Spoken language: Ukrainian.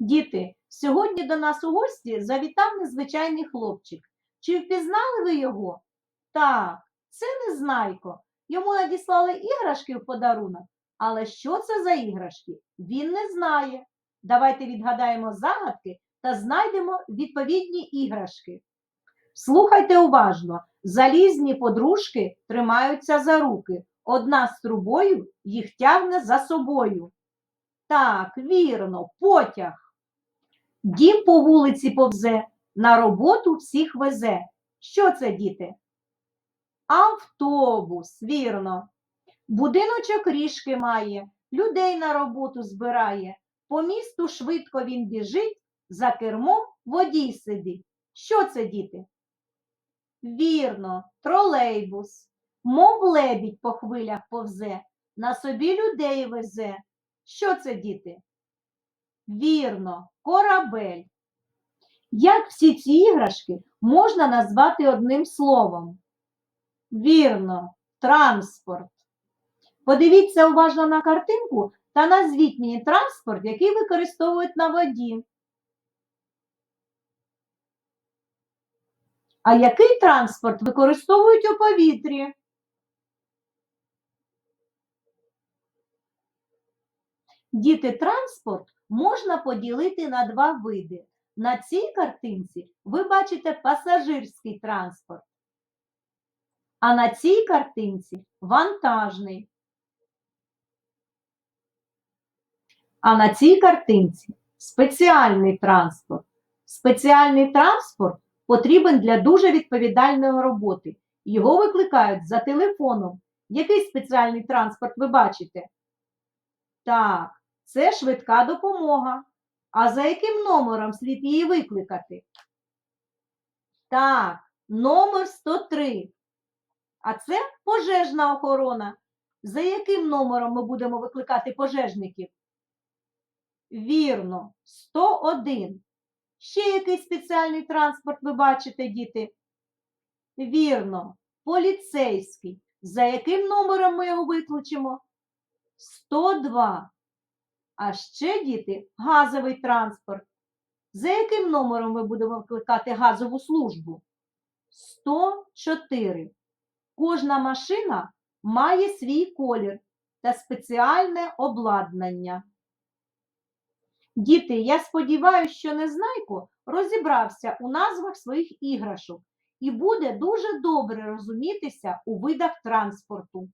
Діти, сьогодні до нас у гості завітав незвичайний хлопчик. Чи впізнали ви його? Так, це Незнайко. Йому надіслали іграшки в подарунок. Але що це за іграшки? Він не знає. Давайте відгадаємо загадки та знайдемо відповідні іграшки. Слухайте уважно. Залізні подружки тримаються за руки. Одна з трубою їх тягне за собою. Так, вірно, потяг. Дім по вулиці повзе, на роботу всіх везе. Що це, діти? Автобус, вірно. Будиночок ріжки має, людей на роботу збирає. По місту швидко він біжить, за кермом водій сидить. Що це, діти? Вірно, тролейбус. Мов лебідь по хвилях повзе, на собі людей везе. Що це, діти? Вірно, корабель. Як всі ці іграшки можна назвати одним словом? Вірно, транспорт. Подивіться уважно на картинку та назвіть мені транспорт, який використовують на воді. А який транспорт використовують у повітрі? Діти, транспорт можна поділити на два види. На цій картинці ви бачите пасажирський транспорт, а на цій картинці вантажний. А на цій картинці спеціальний транспорт. Спеціальний транспорт потрібен для дуже відповідальної роботи. Його викликають за телефоном. Який спеціальний транспорт ви бачите? Так, це швидка допомога. А за яким номером слід її викликати? Так, номер 103. А це пожежна охорона. За яким номером ми будемо викликати пожежників? Вірно, 101. Ще який спеціальний транспорт ви бачите, діти? Вірно, поліцейський. За яким номером ми його викличемо? 102. А ще, діти, газовий транспорт. За яким номером ми будемо викликати газову службу? 104. Кожна машина має свій колір та спеціальне обладнання. Діти, я сподіваюся, що Незнайко розібрався у назвах своїх іграшок і буде дуже добре розумітися у видах транспорту.